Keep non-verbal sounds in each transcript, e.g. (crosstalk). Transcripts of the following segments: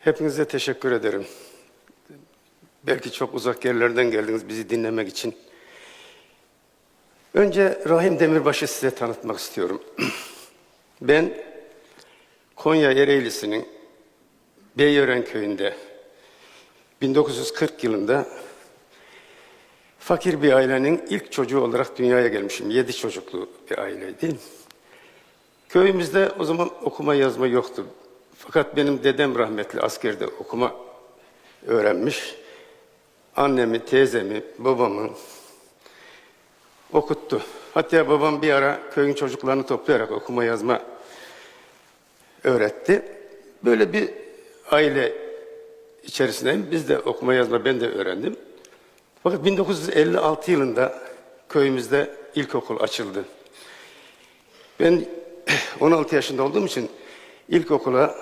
Hepinize teşekkür ederim. Belki çok uzak yerlerden geldiniz bizi dinlemek için. Önce Rahim Demirbaş'ı size tanıtmak istiyorum. (clears throat) Ben Konya Ereğlisi'nin Beyyören köyünde 1940 yılında fakir bir ailenin ilk çocuğu olarak dünyaya gelmişim. Yedi çocuklu bir aileydi. Köyümüzde o zaman okuma yazma yoktu. Fakat benim dedem rahmetli askerde okuma öğrenmiş. Annemi, teyzemi, babamı okuttu. Hatta babam bir ara köyün çocuklarını toplayarak okuma yazma öğretti. Böyle bir aile içerisindeyim. Biz de okuma yazma ben de öğrendim. Fakat 1956 yılında köyümüzde ilkokul açıldı. Ben (clears throat) 16 yaşında olduğum için ilkokula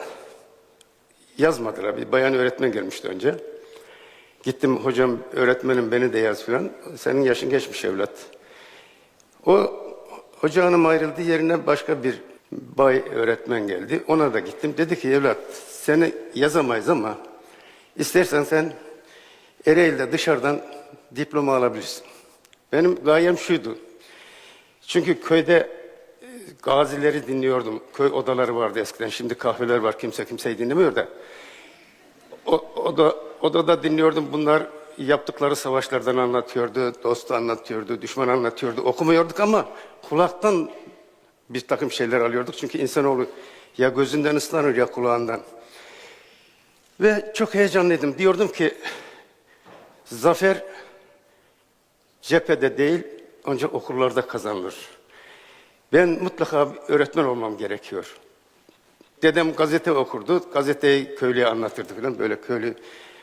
yazmadılar. Bir bayan öğretmen gelmişti önce. Gittim hocam öğretmenim beni de yaz filan. Senin yaşın geçmiş evlat. O hoca hanım ayrıldı yerine başka bir bay öğretmen geldi. Ona da gittim. Dedi ki evlat seni yazamayız ama istersen sen Ereğli'de dışarıdan diploma alabilirsin. Benim gayem şuydu. Çünkü köyde gazileri dinliyordum. Köy odaları vardı eskiden. Şimdi kahveler var. Kimse kimseyi dinlemiyor da. O, o da odada dinliyordum. Bunlar yaptıkları savaşlardan anlatıyordu. Dostu anlatıyordu. Düşman anlatıyordu. Okumuyorduk ama kulaktan bir takım şeyler alıyorduk. Çünkü insanoğlu ya gözünden ıslanır ya kulağından. Ve çok heyecanlıydım. Diyordum ki zafer cephede değil ancak okullarda kazanılır. Ben mutlaka öğretmen olmam gerekiyor. Dedem gazete okurdu. Gazeteyi köylüye anlatırdı falan. Böyle köylü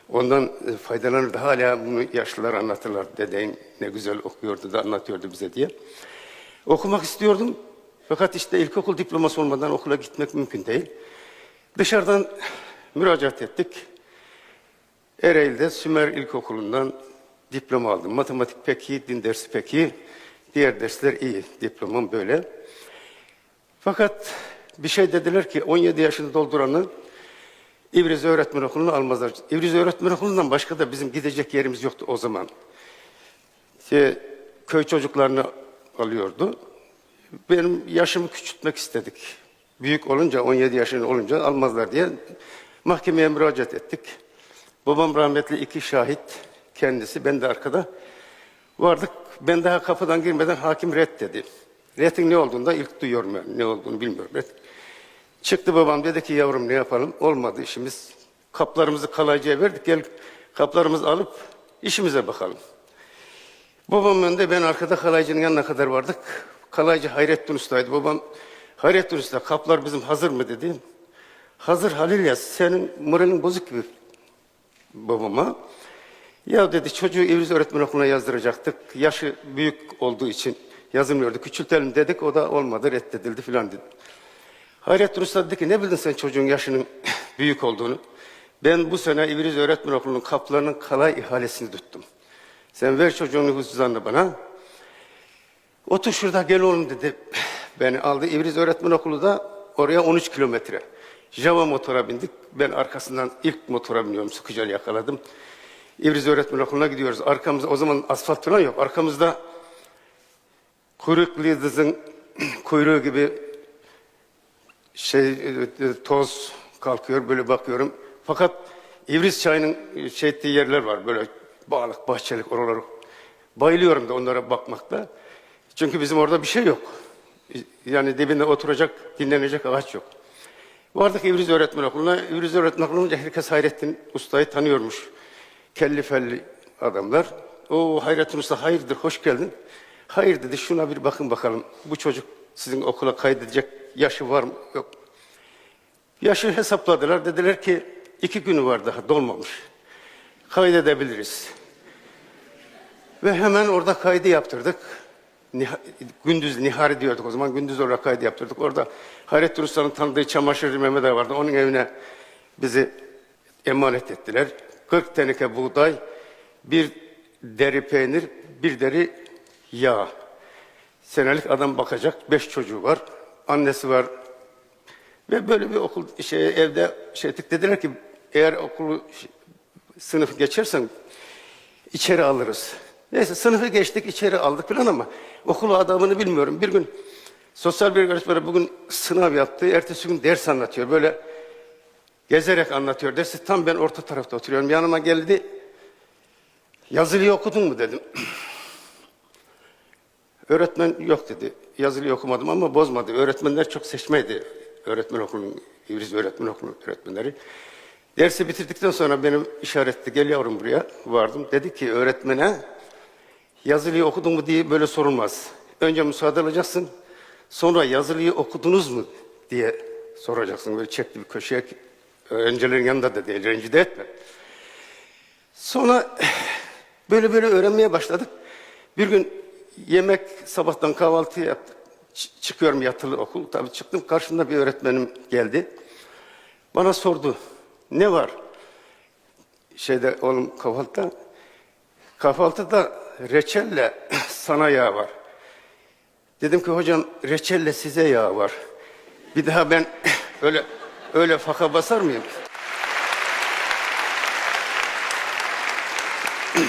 ondan e, faydalanırdı. Hala bunu yaşlılar anlatırlar. Dedeğin ne güzel okuyordu da anlatıyordu bize diye. Okumak istiyordum. Fakat işte ilkokul diploması olmadan okula gitmek mümkün değil. Dışarıdan müracaat ettik. Ereğli'de Sümer İlkokulu'ndan diploma aldım. Matematik pek iyi, din dersi pek iyi. Diğer dersler iyi. Diplomam böyle. Fakat bir şey dediler ki 17 yaşını dolduranı İbriz Öğretmen Okulu'na almazlar. İbriz Öğretmen Okulu'ndan başka da bizim gidecek yerimiz yoktu o zaman. Şey, köy çocuklarını alıyordu. Benim yaşımı küçültmek istedik. Büyük olunca, 17 yaşında olunca almazlar diye mahkemeye müracaat ettik. Babam rahmetli iki şahit kendisi, ben de arkada vardık. Ben daha kapıdan girmeden hakim red dedi. Red'in ne olduğunu da ilk duyuyorum yani. Ne olduğunu bilmiyorum red. Çıktı babam dedi ki yavrum ne yapalım? Olmadı işimiz. Kaplarımızı kalaycıya verdik. Gel kaplarımızı alıp işimize bakalım. Babam önde ben arkada kalaycının yanına kadar vardık. Kalaycı Hayrettin Usta'ydı. Babam Hayrettin Usta kaplar bizim hazır mı dedi. Hazır Halil ya senin moralin bozuk gibi babama. Ya dedi çocuğu İbriz Öğretmen Okulu'na yazdıracaktık. Yaşı büyük olduğu için yazılmıyordu. Küçültelim dedik o da olmadı reddedildi filan dedi. Hayrettin Usta dedi ki ne bildin sen çocuğun yaşının (clears throat) büyük olduğunu. Ben bu sene İbriz Öğretmen Okulu'nun kaplarının kalay ihalesini tuttum. Sen ver çocuğun nüfus bana. Otur şurada gel oğlum dedi. (clears throat) Beni aldı. İbriz Öğretmen Okulu da oraya 13 kilometre. Java motora bindik. Ben arkasından ilk motora biniyorum. Sıkıca yakaladım. İbriz Öğretmen Okulu'na gidiyoruz. Arkamızda o zaman asfalt falan yok. Arkamızda kuyruklu yıldızın (clears throat) kuyruğu gibi şey e, toz kalkıyor. Böyle bakıyorum. Fakat İbriz çayının şey ettiği yerler var. Böyle bağlık, bahçelik oraları. Bayılıyorum da onlara bakmakta. Çünkü bizim orada bir şey yok. Yani dibinde oturacak, dinlenecek ağaç yok. Vardık İbriz Öğretmen Okulu'na. İbriz Öğretmen Okulu'nca herkes Hayrettin Usta'yı tanıyormuş. Kelli felli adamlar. O Hayrettin Usta hayırdır, hoş geldin. Hayır dedi, şuna bir bakın bakalım. Bu çocuk sizin okula kaydedecek yaşı var mı? Yok. Yaşı hesapladılar. Dediler ki iki günü var daha, dolmamış. Kaydedebiliriz. Ve hemen orada kaydı yaptırdık. Gündüz Nihari diyorduk o zaman. Gündüz orada kaydı yaptırdık. Orada Hayrettin Usta'nın tanıdığı çamaşırcı Mehmet Ağa vardı. Onun evine bizi emanet ettiler. 40 teneke buğday, bir deri peynir, bir deri yağ. Senelik adam bakacak. Beş çocuğu var. Annesi var. Ve böyle bir okul şey evde şey ettik. Dediler ki eğer okulu sınıfı geçersen içeri alırız. Neyse sınıfı geçtik içeri aldık falan ama okul adamını bilmiyorum. Bir gün sosyal bir öğretmeni bugün sınav yaptı. Ertesi gün ders anlatıyor. Böyle gezerek anlatıyor. Dersi tam ben orta tarafta oturuyorum. Yanıma geldi. Yazılıyı okudun mu dedim. (clears throat) Öğretmen yok dedi. Yazılıyı okumadım ama bozmadı. Öğretmenler çok seçmeydi. Öğretmen okulunun, İngiliz öğretmen okulu öğretmenleri. Dersi bitirdikten sonra benim işaretti. Gel yavrum buraya. Vardım. Dedi ki öğretmene yazılıyı okudun mu diye böyle sorulmaz. Önce müsaade alacaksın. Sonra yazılıyı okudunuz mu diye soracaksın. Böyle çekti bir köşeye. Öğrencilerin yanında da değil. Rencide etme. Sonra böyle böyle öğrenmeye başladık. Bir gün yemek sabahtan kahvaltı yaptık. Ç- çıkıyorum yatılı okul. Tabii çıktım karşımda bir öğretmenim geldi. Bana sordu. Ne var? Şeyde oğlum kahvaltıda. Kahvaltıda reçelle (clears throat) sana yağ var. Dedim ki hocam reçelle size yağ var. Bir daha ben (clears throat) öyle öyle faka basar mıyım? (clears throat)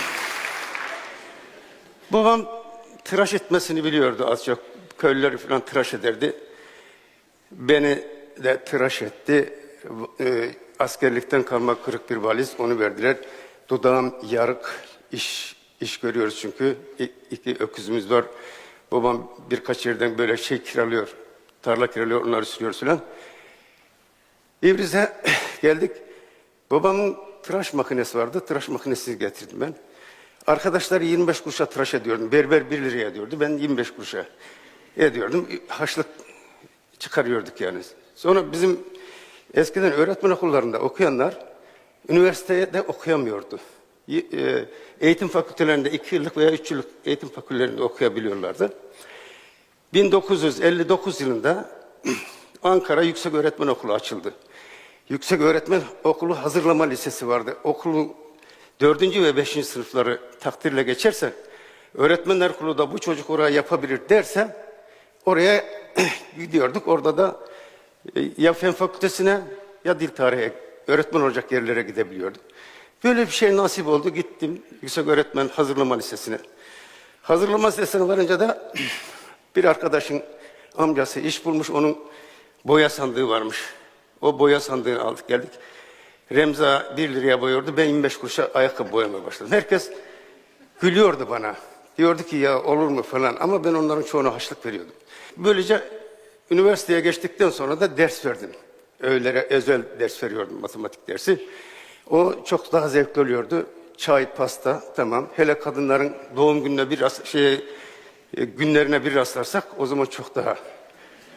Babam tıraş etmesini biliyordu az çok. Köylüleri falan tıraş ederdi. Beni de tıraş etti. E, askerlikten kalma kırık bir valiz onu verdiler. Dudağım yarık iş iş görüyoruz çünkü. İ- iki öküzümüz var. Babam birkaç yerden böyle şey kiralıyor. Tarla kiralıyor onları sürüyor falan. İbriz'e geldik. Babamın tıraş makinesi vardı. Tıraş makinesini getirdim ben. Arkadaşlar 25 kuruşa tıraş ediyordum. Berber 1 liraya diyordu. Ben 25 kuruşa ediyordum. Haşlık çıkarıyorduk yani. Sonra bizim eskiden öğretmen okullarında okuyanlar üniversiteye de okuyamıyordu. E, Eğitim fakültelerinde 2 yıllık veya 3 yıllık eğitim fakültelerinde okuyabiliyorlardı. 1959 yılında (clears throat) Ankara Yüksek Öğretmen Okulu açıldı. Yüksek Öğretmen Okulu Hazırlama Lisesi vardı. Okulun dördüncü ve beşinci sınıfları takdirle geçersen, öğretmenler kurulu da bu çocuk oraya yapabilir derse, oraya (clears throat) gidiyorduk. Orada da e, ya fen fakültesine ya dil tarihi öğretmen olacak yerlere gidebiliyorduk. Böyle bir şey nasip oldu. Gittim Yüksek Öğretmen Hazırlama Lisesi'ne. Hazırlama Lisesi'ne varınca da (clears throat) bir arkadaşın amcası iş bulmuş, onun boya sandığı varmış. O boya sandığını aldık geldik. Remza 1 liraya boyuyordu, ben 25 kuruşa ayakkabı boyamaya başladım. Herkes gülüyordu bana. Diyordu ki ya olur mu falan ama ben onların çoğuna haşlık veriyordum. Böylece üniversiteye geçtikten sonra da ders verdim. Öğlere özel ders veriyordum matematik dersi. O çok daha zevkli oluyordu. Çay, pasta tamam. Hele kadınların doğum gününe bir şey e, günlerine bir rastlarsak o zaman çok daha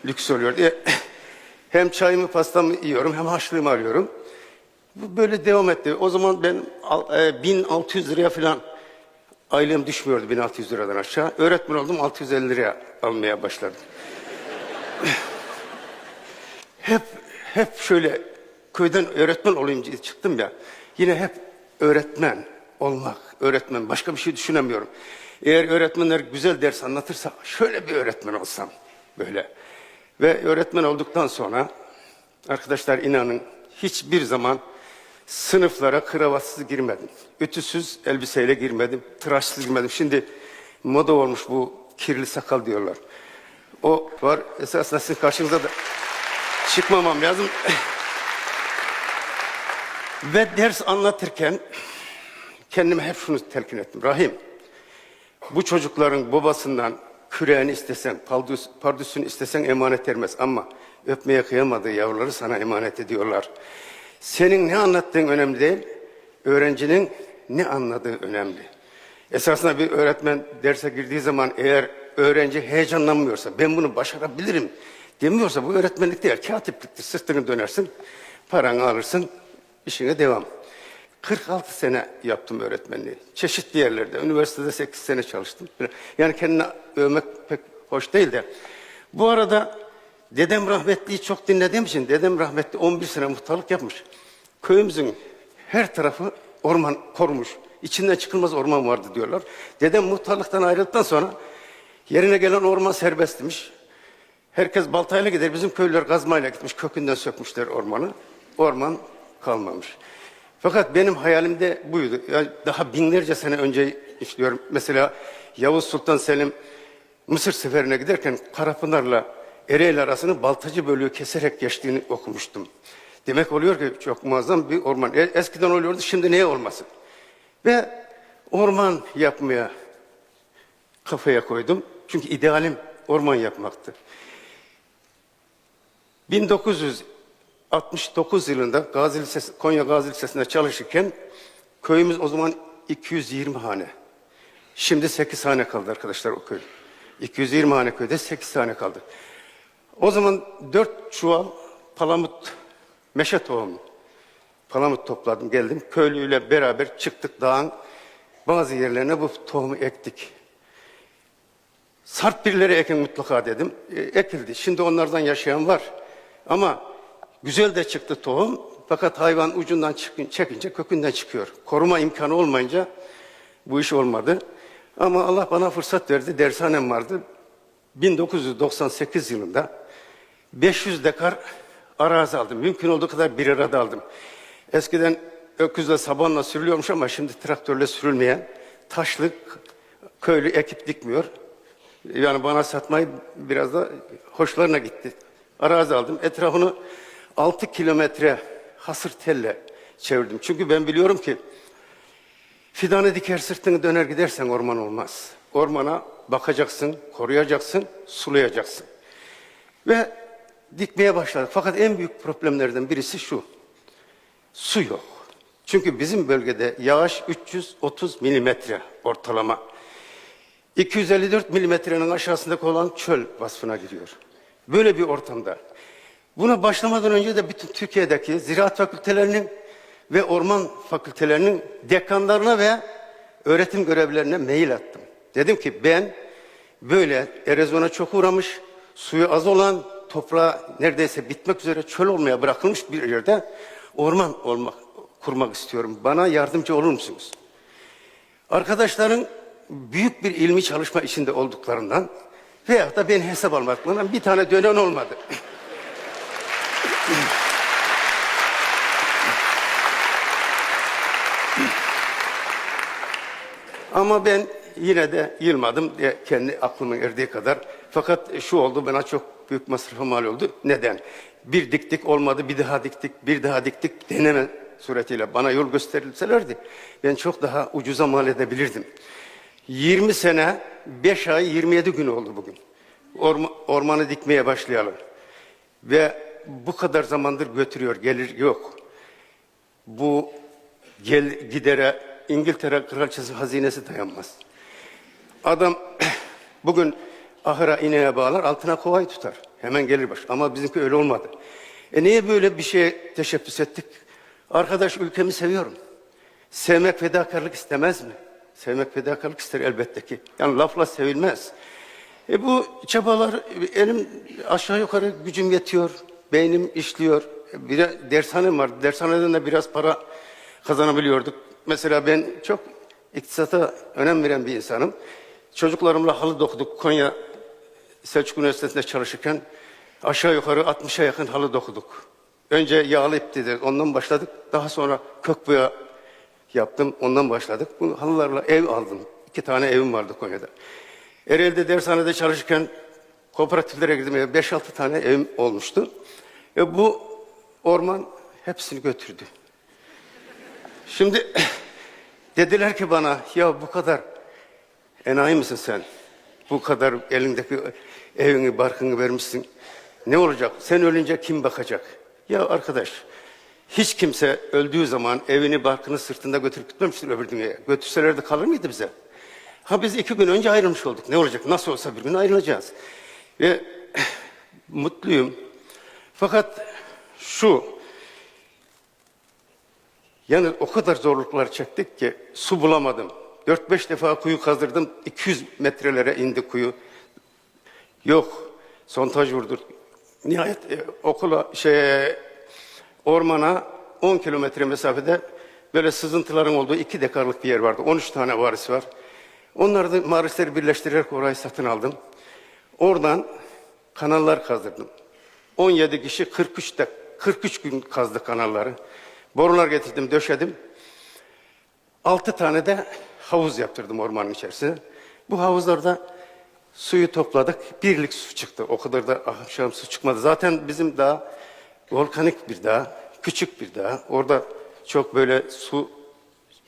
lüks oluyordu. Hem çayımı pastamı yiyorum hem haşlığımı arıyorum. Bu böyle devam etti. O zaman ben al- e, 1600 liraya falan ailem düşmüyordu 1600 liradan aşağı. Öğretmen oldum 650 liraya almaya başladım. (laughs) hep hep şöyle köyden öğretmen diye çıktım ya. Yine hep öğretmen olmak, öğretmen başka bir şey düşünemiyorum. Eğer öğretmenler güzel ders anlatırsa şöyle bir öğretmen olsam böyle. Ve öğretmen olduktan sonra arkadaşlar inanın hiçbir zaman sınıflara kravatsız girmedim. Ütüsüz elbiseyle girmedim, tıraşsız girmedim. Şimdi moda olmuş bu kirli sakal diyorlar. O var esasında sizin karşınıza da çıkmamam lazım. (laughs) Ve ders anlatırken kendime hep şunu telkin ettim. Rahim, bu çocukların babasından küreğini istesen, paldüs, pardüsünü istesen emanet vermez. Ama öpmeye kıyamadığı yavruları sana emanet ediyorlar. Senin ne anlattığın önemli değil, öğrencinin ne anladığı önemli. Esasında bir öğretmen derse girdiği zaman eğer öğrenci heyecanlanmıyorsa, ben bunu başarabilirim demiyorsa bu öğretmenlik değil, katipliktir. Sırtını dönersin, paranı alırsın, işine devam. 46 sene yaptım öğretmenliği. Çeşitli yerlerde. Üniversitede 8 sene çalıştım. Yani kendini övmek pek hoş değil de. Bu arada dedem rahmetliyi çok dinlediğim için dedem rahmetli 11 sene muhtarlık yapmış. Köyümüzün her tarafı orman korumuş. İçinden çıkılmaz orman vardı diyorlar. Dedem muhtarlıktan ayrıldıktan sonra yerine gelen orman serbestmiş. Herkes baltayla gider. Bizim köylüler kazmayla gitmiş. Kökünden sökmüşler ormanı. Orman kalmamış. Fakat benim hayalimde buydu. Yani daha binlerce sene önce işliyorum. Mesela Yavuz Sultan Selim Mısır seferine giderken Karapınar'la Ereğli arasını baltacı bölüğü keserek geçtiğini okumuştum. Demek oluyor ki çok muazzam bir orman. E- Eskiden oluyordu, şimdi niye olmasın? Ve orman yapmaya kafaya koydum. Çünkü idealim orman yapmaktı. 1969 yılında Gazi Lisesi, Konya Gazi Lisesi'nde çalışırken köyümüz o zaman 220 hane. Şimdi 8 hane kaldı arkadaşlar o köy. 220 hane köyde 8 hane kaldı. O zaman 4 çuval palamut, meşe tohumu. Palamut topladım geldim. Köylüyle beraber çıktık dağın bazı yerlerine bu tohumu ektik. Sarp birileri ekin mutlaka dedim. E, ekildi. Şimdi onlardan yaşayan var. Ama güzel de çıktı tohum. Fakat hayvan ucundan çekince kökünden çıkıyor. Koruma imkanı olmayınca bu iş olmadı. Ama Allah bana fırsat verdi. Dershanem vardı. 1998 yılında 500 dekar arazi aldım. Mümkün olduğu kadar bir arada aldım. Eskiden öküzle sabanla sürülüyormuş ama şimdi traktörle sürülmeyen taşlık köylü ekip dikmiyor. Yani bana satmayı biraz da hoşlarına gitti. Arazi aldım. Etrafını 6 kilometre hasır telle çevirdim. Çünkü ben biliyorum ki fidanı diker sırtını döner gidersen orman olmaz. Ormana bakacaksın, koruyacaksın, sulayacaksın. Ve dikmeye başladık. Fakat en büyük problemlerden birisi şu. Su yok. Çünkü bizim bölgede yağış 330 milimetre ortalama. 254 milimetrenin aşağısındaki olan çöl vasfına giriyor. Böyle bir ortamda. Buna başlamadan önce de bütün Türkiye'deki ziraat fakültelerinin ve orman fakültelerinin dekanlarına ve öğretim görevlilerine mail attım. Dedim ki ben böyle erozyona çok uğramış, suyu az olan, toprağı neredeyse bitmek üzere çöl olmaya bırakılmış bir yerde orman olmak, kurmak istiyorum. Bana yardımcı olur musunuz? Arkadaşların büyük bir ilmi çalışma içinde olduklarından veyahut da beni hesap almaklarından bir tane dönen olmadı. Ama ben yine de yılmadım diye kendi aklımın erdiği kadar. Fakat şu oldu bana çok büyük masrafa mal oldu. Neden? Bir diktik olmadı, bir daha diktik, bir daha diktik deneme suretiyle bana yol gösterilselerdi ben çok daha ucuza mal edebilirdim. 20 sene, 5 ay, 27 gün oldu bugün. Orma- ormanı dikmeye başlayalım. Ve bu kadar zamandır götürüyor, gelir yok. Bu gel, gidere İngiltere kraliçesi hazinesi dayanmaz. Adam (clears throat) bugün ahıra ineğe bağlar, altına kovayı tutar. Hemen gelir baş. Ama bizimki öyle olmadı. E niye böyle bir şeye teşebbüs ettik? Arkadaş ülkemi seviyorum. Sevmek fedakarlık istemez mi? Sevmek fedakarlık ister elbette ki. Yani lafla sevilmez. E bu çabalar elim aşağı yukarı gücüm yetiyor. Beynim işliyor. Bir de dershanem var. Dershaneden de biraz para kazanabiliyorduk. Mesela ben çok iktisata önem veren bir insanım. Çocuklarımla halı dokuduk. Konya Selçuk Üniversitesi'nde çalışırken aşağı yukarı 60'a yakın halı dokuduk. Önce yağlı ip dedi, ondan başladık. Daha sonra kök boya yaptım, ondan başladık. Bu halılarla ev aldım. İki tane evim vardı Konya'da. Ereğli'de dershanede çalışırken kooperatiflere girdim. 5-6 tane evim olmuştu. E bu orman hepsini götürdü. Şimdi (clears throat) dediler ki bana ya bu kadar enayi misin sen? Bu kadar elindeki evini barkını vermişsin. Ne olacak? Sen ölünce kim bakacak? Ya arkadaş hiç kimse öldüğü zaman evini barkını sırtında götürüp gitmemiştir öbür dünyaya. Götürselerdi kalır mıydı bize? Ha biz iki gün önce ayrılmış olduk. Ne olacak? Nasıl olsa bir gün ayrılacağız. Ve (clears throat) mutluyum. Fakat şu yani o kadar zorluklar çektik ki su bulamadım. 4-5 defa kuyu kazdırdım. 200 metrelere indi kuyu. Yok. Sontaj vurduk. Nihayet e, okula şey ormana 10 kilometre mesafede böyle sızıntıların olduğu iki dekarlık bir yer vardı. 13 tane varis var. Onları da varisleri birleştirerek orayı satın aldım. Oradan kanallar kazdırdım. 17 kişi 43 de 43 gün kazdı kanalları. Borular getirdim, döşedim. Altı tane de havuz yaptırdım ormanın içerisine. Bu havuzlarda suyu topladık. Birlik su çıktı. O kadar da akşam su çıkmadı. Zaten bizim dağ volkanik bir dağ, küçük bir dağ. Orada çok böyle su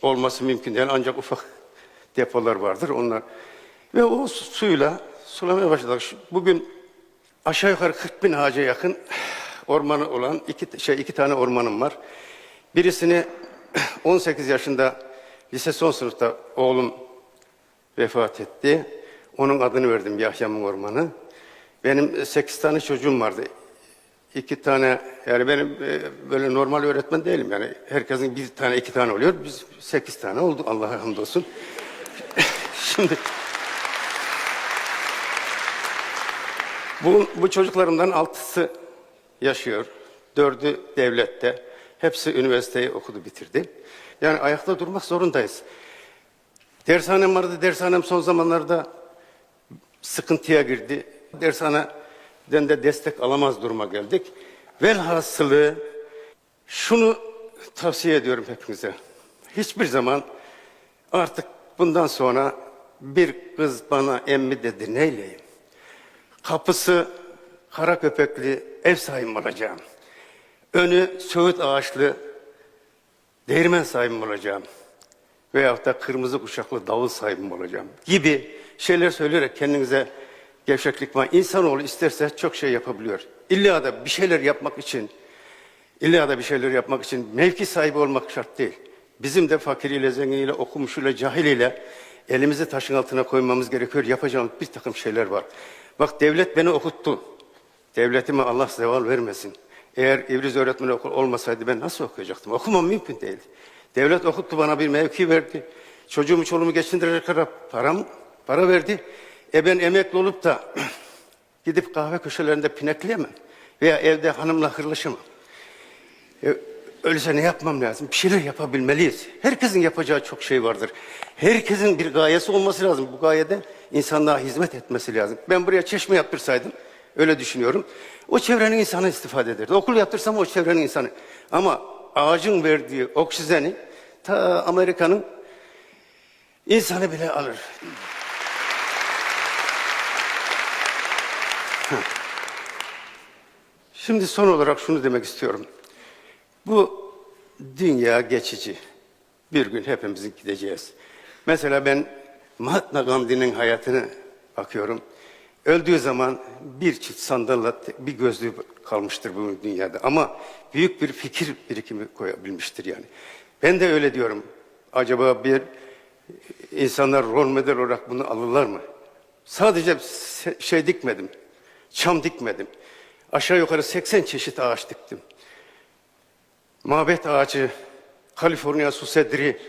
olması mümkün değil. Ancak ufak (laughs) depolar vardır. Onlar ve o su- suyla sulamaya başladık. Bugün aşağı yukarı 40 bin ağaca yakın (sighs) ormanı olan iki, şey, iki tane ormanım var. Birisini (clears throat) 18 yaşında lise son sınıfta oğlum vefat etti. Onun adını verdim Yahya'nın ormanı. Benim 8 tane çocuğum vardı. İki tane yani benim e, böyle normal öğretmen değilim yani herkesin bir tane iki tane oluyor biz sekiz tane oldu Allah'a hamdolsun. (laughs) Şimdi bu, bu çocuklarımdan altısı yaşıyor. Dördü devlette. Hepsi üniversiteyi okudu bitirdi. Yani ayakta durmak zorundayız. Dershanem vardı. Dershanem son zamanlarda sıkıntıya girdi. Dershaneden de destek alamaz duruma geldik. Velhasılı şunu tavsiye ediyorum hepinize. Hiçbir zaman artık bundan sonra bir kız bana emmi dedi neyleyim? Kapısı kara köpekli ev sahibi olacağım. Önü söğüt ağaçlı değirmen sahibi olacağım. Veyahut da kırmızı kuşaklı davul sahibi olacağım gibi şeyler söyleyerek kendinize gevşeklik var. İnsanoğlu isterse çok şey yapabiliyor. İlla da bir şeyler yapmak için İlla da bir şeyler yapmak için mevki sahibi olmak şart değil. Bizim de fakiriyle, zenginiyle, okumuşuyla, cahiliyle elimizi taşın altına koymamız gerekiyor. Yapacağımız bir takım şeyler var. Bak devlet beni okuttu. Devletime Allah zeval vermesin. Eğer İbriz öğretmeni okul olmasaydı ben nasıl okuyacaktım? Okumam mümkün değil. Devlet okuttu bana bir mevki verdi. Çocuğumu çoluğumu geçindirecek kadar param, para verdi. E ben emekli olup da (clears throat) gidip kahve köşelerinde pinekleyemem. Veya evde hanımla hırlaşamam. E, öyleyse ne yapmam lazım? Bir şeyler yapabilmeliyiz. Herkesin yapacağı çok şey vardır. Herkesin bir gayesi olması lazım. Bu gayede insanlığa hizmet etmesi lazım. Ben buraya çeşme yaptırsaydım, öyle düşünüyorum. O çevrenin insanı istifade ederdi. Okul yaptırsam o çevrenin insanı. Ama ağacın verdiği oksijeni ta Amerika'nın insanı bile alır. Şimdi son olarak şunu demek istiyorum. Bu dünya geçici. Bir gün hepimizin gideceğiz. Mesela ben Mahatma Gandhi'nin hayatını bakıyorum. Öldüğü zaman bir çift sandalla bir gözlüğü kalmıştır bu dünyada. Ama büyük bir fikir birikimi koyabilmiştir yani. Ben de öyle diyorum. Acaba bir insanlar rol model olarak bunu alırlar mı? Sadece şey dikmedim. Çam dikmedim. Aşağı yukarı 80 çeşit ağaç diktim. Mabet ağacı, Kaliforniya susedri,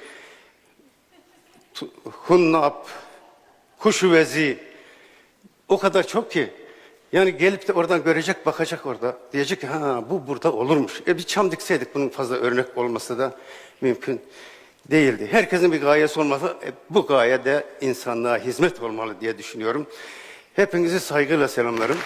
hunnap, kuşuvezi o kadar çok ki yani gelip de oradan görecek bakacak orada diyecek ki ha bu burada olurmuş. E bir çam dikseydik bunun fazla örnek olması da mümkün değildi. Herkesin bir gayesi olmalı. E, bu gaye de insanlığa hizmet olmalı diye düşünüyorum. Hepinizi saygıyla selamlarım.